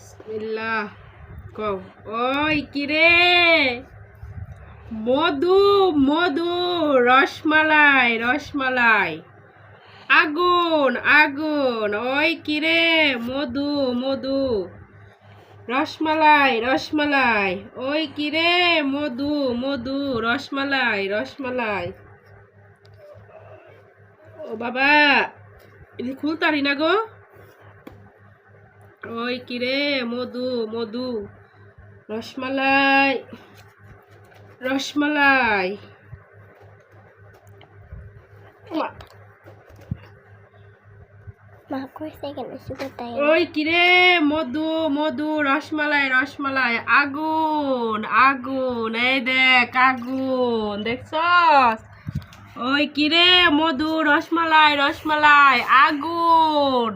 বিসমিল্লাহ। ওই কিরে মধু মধু, রসমালাই রসমালাই। আগুন আগুন, ওই কিরে মধু মধু। রসমালাই রসমালাই, ওই কিরে মধু মধু, রসমালাই রসমালাই। ও বাবা খুলতারি না গো? ওই কিরে মধু মধু। রসমালাই রসমালাই। ওই কিরে মধু মধু রসমালাই রসমালাই। আগুন আগুন এই দেখ আগুন দেখছস? ওই কিরে মধু রসমালাই রসমালাই আগুন।